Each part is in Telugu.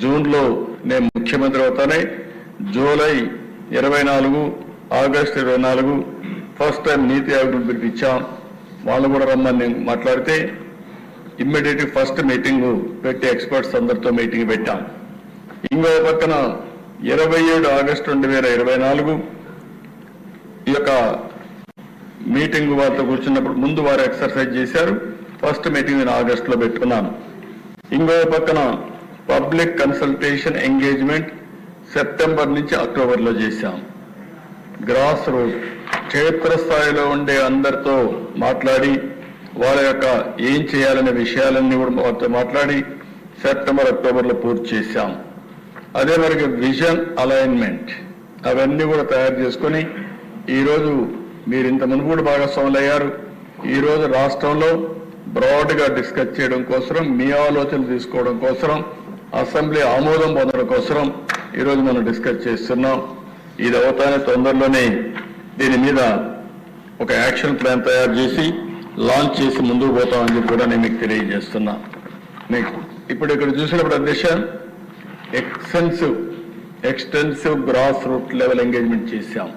జూన్లో నేను ముఖ్యమంత్రి అవుతానే జూలై ఇరవై నాలుగు ఆగస్టు ఇరవై నాలుగు ఫస్ట్ టైం నీతి ఆయోగ్ పిలిపించాం. వాళ్ళు కూడా రమ్మని నేను మాట్లాడితే ఇమ్మీడియట్ ఫస్ట్ మీటింగ్ పెట్టి ఎక్స్పర్ట్స్ అందరితో మీటింగ్ పెట్టాం. ఇంకో పక్కన ఇరవై ఏడు ఆగస్టు రెండు వేల ఇరవై నాలుగు ఈ యొక్క మీటింగ్ వారితో కూర్చున్నప్పుడు ముందు వారు ఎక్సర్సైజ్ చేశారు. ఫస్ట్ మీటింగ్ నేను ఆగస్టులో పెట్టుకున్నాను. ఇంకో పక్కన పబ్లిక్ కన్సల్టేషన్ ఎంగేజ్మెంట్ సెప్టెంబర్ నుంచి అక్టోబర్లో చేశాం. గ్రాస్ రూట్ క్షేత్రస్థాయిలో ఉండే అందరితో మాట్లాడి వాళ్ళ యొక్క ఏం చేయాలనే విషయాలన్నీ కూడా వారితో మాట్లాడి సెప్టెంబర్ అక్టోబర్లో పూర్తి చేశాం. అదే మరికి విజన్ అలైన్మెంట్ అవన్నీ కూడా తయారు చేసుకొని ఈరోజు మీరు ఇంత మునుపు కూడా భాగస్వాములు అయ్యారు ఈరోజు రాష్ట్రంలో బ్రాడ్గా డిస్కస్ చేయడం కోసం మీ ఆలోచనలు తీసుకోవడం కోసం అసెంబ్లీ ఆమోదం పొందడం కోసం ఈరోజు మనం డిస్కస్ చేస్తున్నాం. ఇది అవుతానే తొందరలోనే దీని మీద ఒక యాక్షన్ ప్లాన్ తయారు చేసి లాంచ్ చేసి ముందుకు పోతామని చెప్పి కూడా నేను మీకు తెలియజేస్తున్నా. మీకు ఇప్పుడు ఇక్కడ చూసినప్పుడు అధ్యక్ష extensive extensive grass root level engagement చేశాం.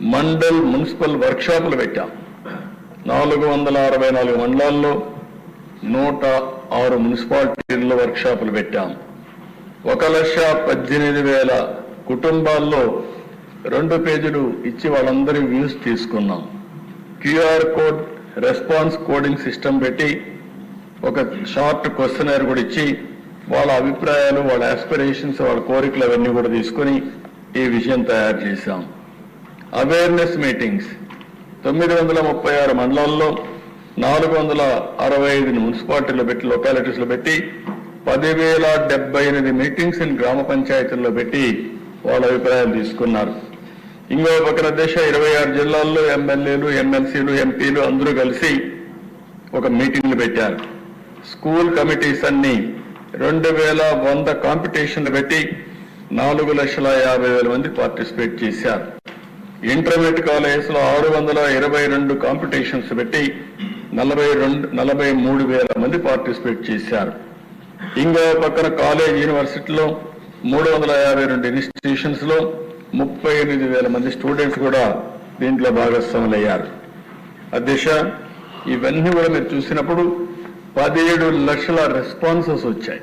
మండల్ మున్సిపల్ వర్క్షాపులు పెట్టాం. నాలుగు వందల అరవై నాలుగు మండలాల్లో నూట ఆరు మున్సిపాలిటీల్లో వర్క్షాపులు పెట్టాం. ఒక లక్ష పద్దెనిమిది వేల కుటుంబాల్లో రెండు పేజీలు ఇచ్చి వాళ్ళందరి వ్యూస్ తీసుకున్నాం. QR code response coding system పెట్టి ఒక షార్ట్ క్వశ్చనర్ కూడా ఇచ్చి వాళ్ళ అభిప్రాయాలు వాళ్ళ ఆస్పిరేషన్స్ వాళ్ళ కోరికలు అవన్నీ కూడా తీసుకొని ఈ విషయం తయారు చేశాం. అవేర్నెస్ మీటింగ్స్ తొమ్మిది వందల ముప్పై ఆరు మండలాల్లో నాలుగు వందల అరవై ఐదు మున్సిపాలిటీలో పెట్టి లొకాలిటీస్లో పెట్టి పదివేల డెబ్బై ఎనిమిది మీటింగ్స్ ఇన్ గ్రామ పంచాయతీల్లో పెట్టి వాళ్ళ అభిప్రాయాలు తీసుకున్నారు. ఇంకో పక్కన దేశ ఇరవై ఆరు జిల్లాల్లో ఎమ్మెల్యేలు ఎమ్మెల్సీలు ఎంపీలు అందరూ కలిసి ఒక మీటింగ్లు పెట్టారు. స్కూల్ కమిటీస్ అన్ని రెండు వేల వంద కాంపిటీషన్లు పెట్టి నాలుగు లక్షల యాభై వేల మంది పార్టిసిపేట్ చేశారు. ఇంటర్మీడియట్ కాలేజెస్లో ఆరు వందల ఇరవై రెండు కాంపిటీషన్స్ పెట్టి నలభై రెండు నలభై మూడు వేల మంది పార్టిసిపేట్ చేశారు. ఇంకో పక్కన కాలేజ్ యూనివర్సిటీలో మూడు వందల యాభై రెండు ఇన్స్టిట్యూషన్స్లో ముప్పై ఎనిమిది వేల మంది స్టూడెంట్స్ కూడా దీంట్లో భాగస్వాములయ్యారు. అధ్యక్ష ఇవన్నీ కూడా మీరు చూసినప్పుడు పదిహేడు లక్షల రెస్పాన్సెస్ వచ్చాయి.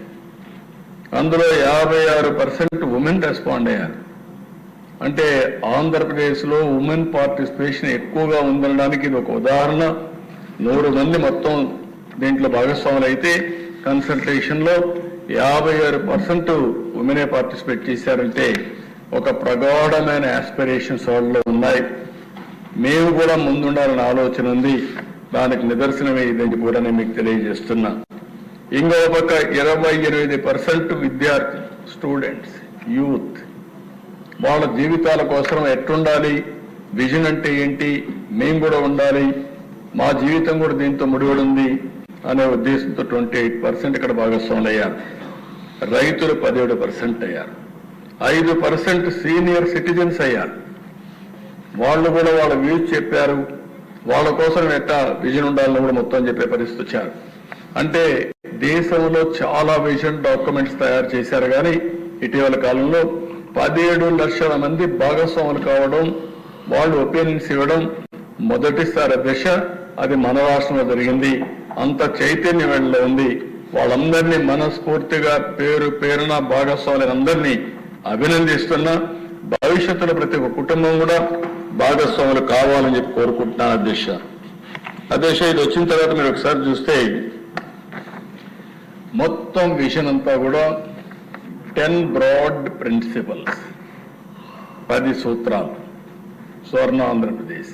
అందులో యాభై ఆరు పర్సెంట్ ఉమెన్ రెస్పాండ్ అయ్యారు. అంటే ఆంధ్రప్రదేశ్లో ఉమెన్ పార్టిసిపేషన్ ఎక్కువగా ఉందనడానికి ఇది ఒక ఉదాహరణ. నూరు మంది మొత్తం దీంట్లో భాగస్వాములు అయితే కన్సల్టేషన్లో యాభై ఆరు పర్సెంట్ ఉమెనే పార్టిసిపేట్ చేశారంటే ఒక ప్రగాఢమైన ఆస్పిరేషన్స్ వాళ్ళలో ఉన్నాయి. మేము కూడా ముందుండాలని ఆలోచన ఉంది. దానికి నిదర్శనమే ఇదని కూడా నేను మీకు తెలియజేస్తున్నా. ఇంకో పక్క ఇరవై ఎనిమిది పర్సెంట్ విద్యార్థి స్టూడెంట్స్ యూత్ వాళ్ళ జీవితాల కోసం ఎట్టుండాలి? విజన్ అంటే ఏంటి? మేము కూడా ఉండాలి. మా జీవితం కూడా దీంతో ముడిపడి ఉంది అనే ఉద్దేశంతో ట్వంటీ ఎయిట్ పర్సెంట్ ఇక్కడ భాగస్వాములు అయ్యారు. రైతులు పదిహేడు పర్సెంట్ అయ్యారు. ఐదు పర్సెంట్ సీనియర్ సిటిజన్స్ అయ్యారు. వాళ్ళు కూడా వాళ్ళ వ్యూస్ చెప్పారు. వాళ్ళ కోసం ఎట్టా విజన్ ఉండాలని కూడా మొత్తం చెప్పే పరిస్థితి వచ్చారు. అంటే దేశంలో చాలా విజన్ డాక్యుమెంట్స్ తయారు చేశారు కానీ ఇటీవల కాలంలో పదిహేడు లక్షల మంది భాగస్వాములు కావడం వాళ్ళు ఒపీనియన్స్ ఇవ్వడం మొదటిసారి దశ అది మన రాష్ట్రంలో జరిగింది. అంత చైతన్యం వెళ్ళలో ఉంది. వాళ్ళందరినీ మనస్ఫూర్తిగా పేరు పేరున భాగస్వాములు అందరినీ అభినందిస్తున్నా. భవిష్యత్తులో ప్రతి ఒక్క కుటుంబం కూడా భాగస్వాములు కావాలని చెప్పి కోరుకుంటున్నాను అధ్యక్ష. అధ్యక్ష ఇది వచ్చిన తర్వాత మీరు ఒకసారి చూస్తే మొత్తం విషన్ అంతా కూడా టెన్ బ్రాడ్ ప్రిన్సిపల్స్ పది సూత్రాలు స్వర్ణ ఆంధ్రప్రదేశ్